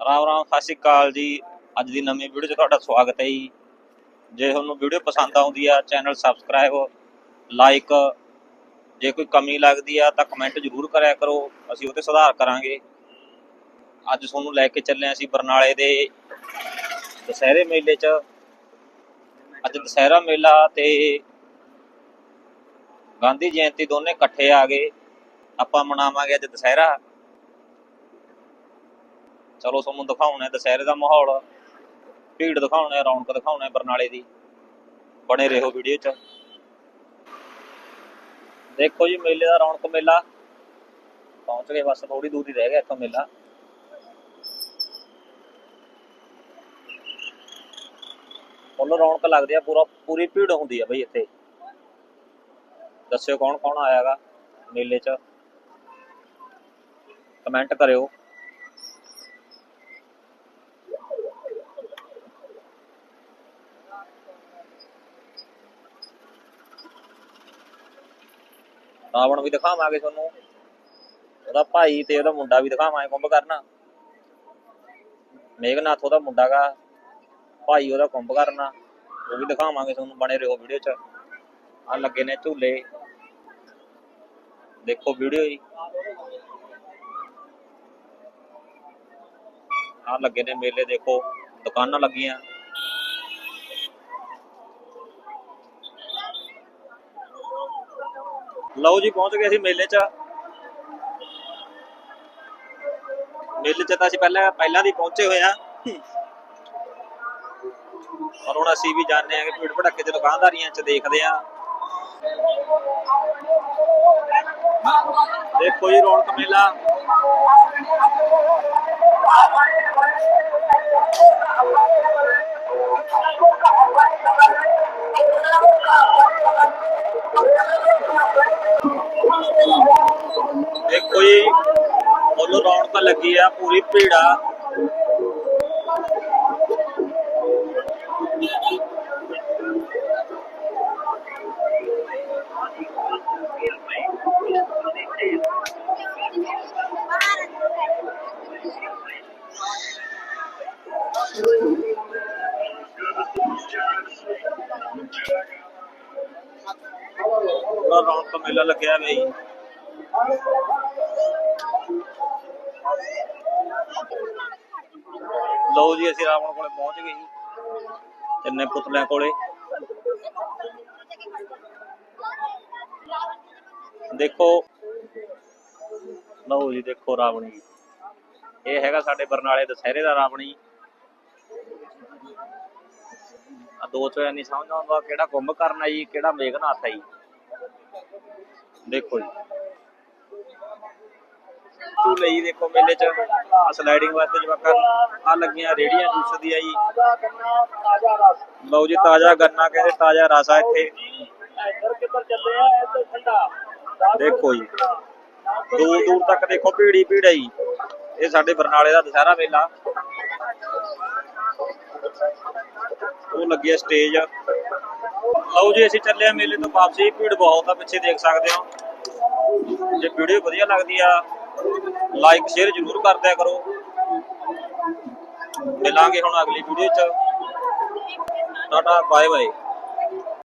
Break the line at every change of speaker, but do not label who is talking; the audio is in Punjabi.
ਰਾਮ ਰਾਮ, ਸਤਿ ਸ਼੍ਰੀ ਅਕਾਲ ਜੀ। ਅੱਜ ਦੀ ਨਵੀਂ ਵੀਡੀਓ 'ਚ ਤੁਹਾਡਾ ਸਵਾਗਤ ਹੈ ਜੀ। ਜੇ ਤੁਹਾਨੂੰ ਵੀਡੀਓ ਪਸੰਦ ਆਉਂਦੀ ਆ, ਚੈਨਲ ਸਬਸਕ੍ਰਾਈਬ, ਲਾਈਕ, ਜੇ ਕੋਈ ਕਮੀ ਲੱਗਦੀ ਆ ਤਾਂ ਕਮੈਂਟ ਜ਼ਰੂਰ ਕਰਿਆ ਕਰੋ, ਅਸੀਂ ਉਹ ਸੁਧਾਰ ਕਰਾਂਗੇ। ਅੱਜ ਤੁਹਾਨੂੰ ਲੈ ਕੇ ਚੱਲੇ ਅਸੀਂ ਬਰਨਾਲੇ ਦੇ ਦੁਸਹਿਰੇ ਮੇਲੇ 'ਚ। ਅੱਜ ਦੁਸਹਿਰਾ ਮੇਲਾ ਤੇ ਗਾਂਧੀ ਜਯੰਤੀ ਦੋਨੇ ਇਕੱਠੇ ਆ ਗਏ। ਆਪਾਂ ਮਨਾਵਾਂਗੇ ਅੱਜ ਦੁਸਹਿਰਾ। ਚਲੋ ਤੁਹਾਨੂੰ ਦਿਖਾਉਣਾ, ਦੁਸਹਿਰੇ ਦਾ ਮਾਹੌਲ, ਭੀੜ ਦਿਖਾਉਣਾ, ਰੌਣਕ ਦਿਖਾਉਣਾ ਬਰਨਾਲੇ ਦੀ, ਬਣੇ ਰਹੋ ਵੀਡੀਓ 'ਚ। ਦੇਖੋ ਜੀ ਮੇਲੇ ਦਾ ਰੌਣਕ ਮੇਲਾ, ਪਹੁੰਚ ਗਏ, ਬਸ ਥੋੜੀ ਦੂਰ ਹੀ ਰਹਿ ਗਿਆ ਇੱਥੋਂ ਮੇਲਾ। ਫੁੱਲ ਰੌਣਕ ਲੱਗਦੀ ਆ, ਪੂਰਾ, ਪੂਰੀ ਭੀੜ ਹੁੰਦੀ ਆ ਬਈ ਇੱਥੇ। ਦੱਸਿਓ ਕੌਣ ਕੌਣ ਆਇਆਗਾ ਮੇਲੇ 'ਚ। ਕਮੈਂਟ ਕਰਿਓ। ਰਾਵਣ ਵੀ ਦਿਖਾਵਾਂਗੇ ਤੁਹਾਨੂੰ। ਉਹਦਾ ਭਾਈ ਤੇ ਉਹਦਾ ਮੁੰਡਾ ਵੀ ਦਿਖਾਵਾਂਗੇ ਕੁੰਭ ਕਰਨਾ। ਮੇਘਨਾਥ ਉਹਦਾ ਮੁੰਡਾ ਗਾ, ਭਾਈ ਉਹਦਾ ਕੁੰਭ ਕਰਨਾ। ਉਹ ਵੀ ਦਿਖਾਵਾਂਗੇ ਤੁਹਾਨੂੰ ਬਣੇ ਰਹੋ ਵੀਡੀਓ 'ਚ। ਆ ਲੱਗੇ ਨੇ ਝੂਲੇ। ਦੇਖੋ ਵੀਡੀਓ ਜੀ। ਆ ਲੱਗੇ ਨੇ ਮੇਲੇ, ਦੇਖੋ। ਦੁਕਾਨਾਂ ਲੱਗੀਆਂ। ਲਓ ਜੀ, ਪਹੁੰਚ ਗਏ ਅਸੀਂ ਮੇਲੇ 'ਚ। ਮੇਲੇ 'ਚ ਤਾਂ ਅਸੀਂ ਪਹਿਲਾਂ ਪਹਿਲਾਂ ਦੀ ਪਹੁੰਚੇ ਹੋਏ ਆ ਔਰ ਹੁਣ ਅਸੀਂ ਵੀ ਜਾਣਦੇ ਆ ਕਿ ਭੀੜ ਭੜੱਕੇ ਦੇ ਦੁਕਾਨਦਾਰੀਆਂ 'ਚ ਦੇਖਦੇ ਆ ਦੇਖੋ ਜੀ, ਰੌਣਕ ਮੇਲਾ। ਦੇਖੋ ਜੀ ਉਹਨੂੰ ਰੌਣਕ ਲੱਗੀ ਆ ਪੂਰੀ ਭੀੜ ਆ ਪੂਰਾ ਰੌਣਕ ਮੇਲਾ ਲੱਗਿਆ ਹੋਇਆ ਜੀ ਲਓ ਜੀ, ਅਸੀਂ ਰਾਵਣ ਕੋਲੇ ਪਹੁੰਚ ਗਏ ਜੀ। ਤਿੰਨੇ ਪੁਤਲਿਆਂ ਕੋਲੇ। ਦੇਖੋ, ਲਓ ਜੀ, ਦੇਖੋ ਰਾਵਣੀ। ਇਹ ਹੈਗਾ ਸਾਡੇ ਬਰਨਾਲੇ ਦੁਸਹਿਰੇ ਦਾ ਰਾਵਣੀ। ਆ ਦੋ ਚੋਂ ਨਹੀਂ ਸਮਝ ਆਉਂਦਾ ਕਿਹੜਾ ਕੁੰਭ ਕਰਨਾ ਜੀ ਕਿਹੜਾ ਮੇਘਨਾਥ ਹੈ ਜੀ ਦੇਖੋ ਜੀ। ਤੂੰ ਜੀ ਦੇਖੋ ਮੇਲੇ ਚ ਆ ਸਲਾਈਡਿੰਗ ਵਾਸਤੇ ਜਵਾਕਾਂ ਆ ਲੱਗੀਆਂ ਰੇੜੀਆਂ ਜੂਸ ਦੀਆਂ ਜੀ ਲਓ ਜੀ ਤਾਜ਼ਾ ਗੰਨਾ ਕਹਿੰਦੇ ਤਾਜ਼ਾ ਰਸ ਆ ਇੱਥੇ। ਦੇਖੋ ਜੀ, ਦੂਰ ਦੂਰ ਤੱਕ ਦੇਖੋ ਭੀੜੀ ਭੀੜ ਹੈ ਇਹ ਸਾਡੇ ਬਰਨਾਲੇ ਦਾ ਦੁਸਹਿਰਾ ਮੇਲਾ। ਉਹ ਲੱਗੀ ਸਟੇਜ ਲਓ ਜੀ ਅਸੀਂ ਚੱਲੇ ਆ ਮੇਲੇ ਤੋਂ ਵਾਪਸੀ। ਭੀੜ ਬਹੁਤ ਆ, ਪਿੱਛੇ ਦੇਖ ਸਕਦੇ ਹੋ। ਜੇ ਵੀਡੀਓ ਵਧੀਆ ਲੱਗਦੀ ਆ ਲਾਈਕ ਸ਼ੇਅਰ ਜ਼ਰੂਰ ਕਰ ਦਿਆ ਕਰੋ। ਮਿਲਾਂਗੇ ਹੁਣ ਅਗਲੀ ਵੀਡੀਓ 'ਚ। Tata bye bye